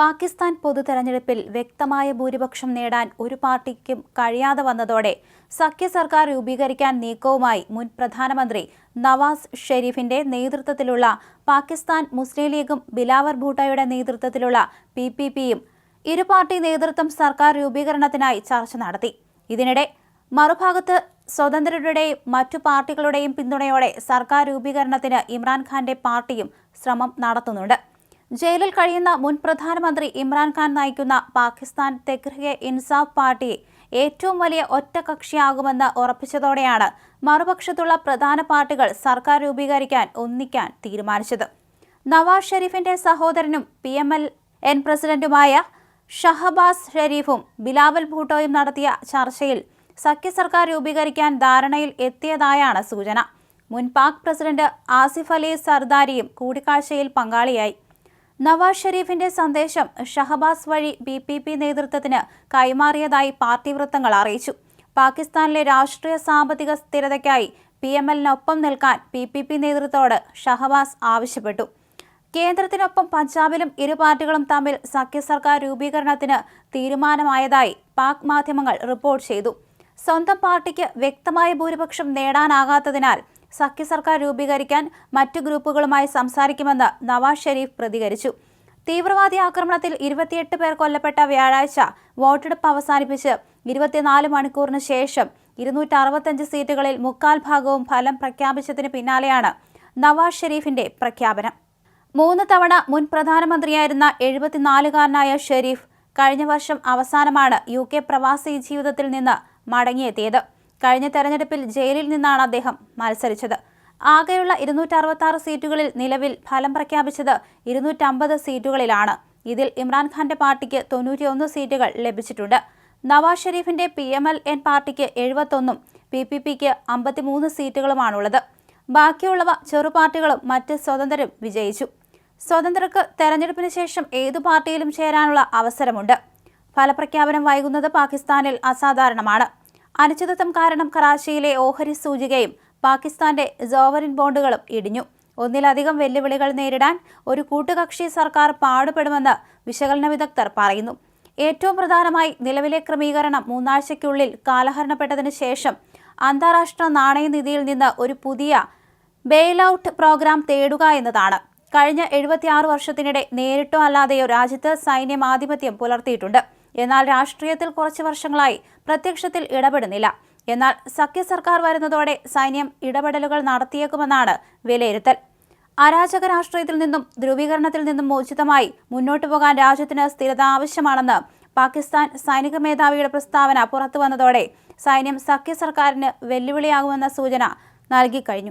പാകിസ്ഥാൻ പൊതു തെരഞ്ഞെടുപ്പിൽ വ്യക്തമായ ഭൂരിപക്ഷം നേടാൻ ഒരു പാർട്ടിക്കും കഴിയാതെ വന്നതോടെ സഖ്യ സർക്കാർ രൂപീകരിക്കാൻ നീക്കവുമായി മുൻ പ്രധാനമന്ത്രി നവാസ് ഷെരീഫിന്റെ നേതൃത്വത്തിലുള്ള പാകിസ്ഥാൻ മുസ്ലിം ലീഗും ബിലാവർ ഭൂട്ടോയുടെ നേതൃത്വത്തിലുള്ള പി പി പിയും ഇരു പാർട്ടി നേതൃത്വം സർക്കാർ രൂപീകരണത്തിനായി ചർച്ച നടത്തി. ഇതിനിടെ മറുഭാഗത്ത് സ്വതന്ത്രരുടെയും മറ്റു പാർട്ടികളുടെയും പിന്തുണയോടെ സർക്കാർ രൂപീകരണത്തിന് ഇമ്രാൻഖാന്റെ പാർട്ടിയും ശ്രമം നടത്തുന്നുണ്ട്. ജയിലിൽ കഴിയുന്ന മുൻ പ്രധാനമന്ത്രി ഇമ്രാൻഖാൻ നയിക്കുന്ന പാകിസ്ഥാൻ തെഹ്രികെ ഇൻസാഫ് പാർട്ടി ഏറ്റവും വലിയ ഒറ്റകക്ഷിയാകുമെന്ന് ഉറപ്പിച്ചതോടെയാണ് മറുപക്ഷത്തുള്ള പ്രധാന പാർട്ടികൾ സർക്കാർ രൂപീകരിക്കാൻ ഒന്നിക്കാൻ തീരുമാനിച്ചത്. നവാസ് ഷെരീഫിന്റെ സഹോദരനും പി എം എൽ എൻ പ്രസിഡന്റുമായ ഷഹബാസ് ഷെരീഫും ബിലാവൽ ഭൂട്ടോയും നടത്തിയ ചർച്ചയിൽ സഖ്യ സർക്കാർ രൂപീകരിക്കാൻ ധാരണയിൽ എത്തിയതായാണ് സൂചന. മുൻ പാക് പ്രസിഡന്റ് ആസിഫ് അലി സർദാരിയും കൂടിക്കാഴ്ചയിൽ പങ്കാളിയായി. നവാസ് ഷെരീഫിന്റെ സന്ദേശം ഷഹബാസ് വഴി ബി പി പി നേതൃത്വത്തിന് കൈമാറിയതായി പാർട്ടി വൃത്തങ്ങൾ അറിയിച്ചു. പാകിസ്ഥാനിലെ രാഷ്ട്രീയ സാമ്പത്തിക സ്ഥിരതയ്ക്കായി പി എം എല്ലിനൊപ്പം നിൽക്കാൻ പി പി പി നേതൃത്വത്തോട് ഷഹബാസ് ആവശ്യപ്പെട്ടു. കേന്ദ്രത്തിനൊപ്പം പഞ്ചാബിലും ഇരു പാർട്ടികളും തമ്മിൽ സഖ്യ സർക്കാർ രൂപീകരണത്തിന് തീരുമാനമായതായി പാക് മാധ്യമങ്ങൾ റിപ്പോർട്ട് ചെയ്തു. സ്വന്തം പാർട്ടിക്ക് വ്യക്തമായ ഭൂരിപക്ഷം നേടാനാകാത്തതിനാൽ സഖ്യ സർക്കാർ രൂപീകരിക്കാൻ മറ്റു ഗ്രൂപ്പുകളുമായി സംസാരിക്കുമെന്ന് നവാസ് ഷെരീഫ് പ്രതികരിച്ചു. തീവ്രവാദി ആക്രമണത്തിൽ ഇരുപത്തിയെട്ട് പേർ കൊല്ലപ്പെട്ട വ്യാഴാഴ്ച വോട്ടെടുപ്പ് അവസാനിപ്പിച്ച് ഇരുപത്തിനാല് മണിക്കൂറിന് ശേഷം ഇരുന്നൂറ്റി അറുപത്തഞ്ച് സീറ്റുകളിൽ മുക്കാൽ ഭാഗവും ഫലം പ്രഖ്യാപിച്ചതിന് പിന്നാലെയാണ് നവാസ് ഷെരീഫിന്റെ പ്രഖ്യാപനം. മൂന്ന് തവണ മുൻ പ്രധാനമന്ത്രിയായിരുന്ന എഴുപത്തിനാലുകാരനായ ഷെരീഫ് കഴിഞ്ഞ വർഷം അവസാനമാണ് യു കെ പ്രവാസി ജീവിതത്തിൽ നിന്ന് മടങ്ങിയെത്തിയത്. കഴിഞ്ഞ തെരഞ്ഞെടുപ്പിൽ ജയിലിൽ നിന്നാണ് അദ്ദേഹം മത്സരിച്ചത്. ആകെയുള്ള ഇരുന്നൂറ്റി അറുപത്തി സീറ്റുകളിൽ നിലവിൽ ഫലം പ്രഖ്യാപിച്ചത് ഇരുന്നൂറ്റമ്പത് സീറ്റുകളിലാണ്. ഇതിൽ ഇമ്രാൻഖാന്റെ പാർട്ടിക്ക് തൊണ്ണൂറ്റിയൊന്ന് സീറ്റുകൾ ലഭിച്ചിട്ടുണ്ട്. നവാസ് ഷെരീഫിന്റെ പി എം എൽ എൻ പാർട്ടിക്ക് എഴുപത്തൊന്നും പി പി പിക്ക് അമ്പത്തിമൂന്ന് സീറ്റുകളുമാണുള്ളത്. ബാക്കിയുള്ളവ ചെറുപാർട്ടികളും മറ്റ് സ്വതന്ത്രരും വിജയിച്ചു. സ്വതന്ത്രർക്ക് തെരഞ്ഞെടുപ്പിന് ശേഷം ഏതു പാർട്ടിയിലും ചേരാനുള്ള അവസരമുണ്ട്. ഫലപ്രഖ്യാപനം വൈകുന്നത് പാകിസ്ഥാനിൽ അസാധാരണമാണ്. അനിശ്ചിതത്വം കാരണം കറാച്ചിയിലെ ഓഹരി സൂചികയും പാകിസ്ഥാന്റെ സോവറിൻ ബോണ്ടുകളും ഇടിഞ്ഞു. ഒന്നിലധികം വെല്ലുവിളികൾ നേരിടാൻ ഒരു കൂട്ടുകക്ഷി സർക്കാർ പാടുപെടുമെന്ന് വിശകലന വിദഗ്ധർ പറയുന്നു. ഏറ്റവും പ്രധാനമായി നിലവിലെ ക്രമീകരണം മൂന്നാഴ്ചയ്ക്കുള്ളിൽ കാലഹരണപ്പെട്ടതിന് ശേഷം അന്താരാഷ്ട്ര നാണയനിധിയിൽ നിന്ന് ഒരു പുതിയ ബെയിൽ ഔട്ട് പ്രോഗ്രാം തേടുക എന്നതാണ്. കഴിഞ്ഞ എഴുപത്തിയാറ് വർഷത്തിനിടെ നേരിട്ടോ അല്ലാതെയോ രാജ്യത്ത് സൈന്യം ആധിപത്യം പുലർത്തിയിട്ടുണ്ട്. എന്നാൽ രാഷ്ട്രീയത്തിൽ കുറച്ച് വർഷങ്ങളായി പ്രത്യക്ഷത്തിൽ ഇടപെടുന്നില്ല. എന്നാൽ സഖ്യ സർക്കാർ വരുന്നതോടെ സൈന്യം ഇടപെടലുകൾ നടത്തിയേക്കുമെന്നാണ് വിലയിരുത്തൽ. അരാജക രാഷ്ട്രീയത്തിൽ നിന്നും ധ്രുവീകരണത്തിൽ നിന്നും മോചിതമായി മുന്നോട്ടു പോകാൻ രാജ്യത്തിന് സ്ഥിരത ആവശ്യമാണെന്ന് പാകിസ്ഥാൻ സൈനിക മേധാവിയുടെ പ്രസ്താവന പുറത്തുവന്നതോടെ സൈന്യം സഖ്യ സർക്കാരിന് വെല്ലുവിളിയാകുമെന്ന സൂചന നൽകിക്കഴിഞ്ഞു.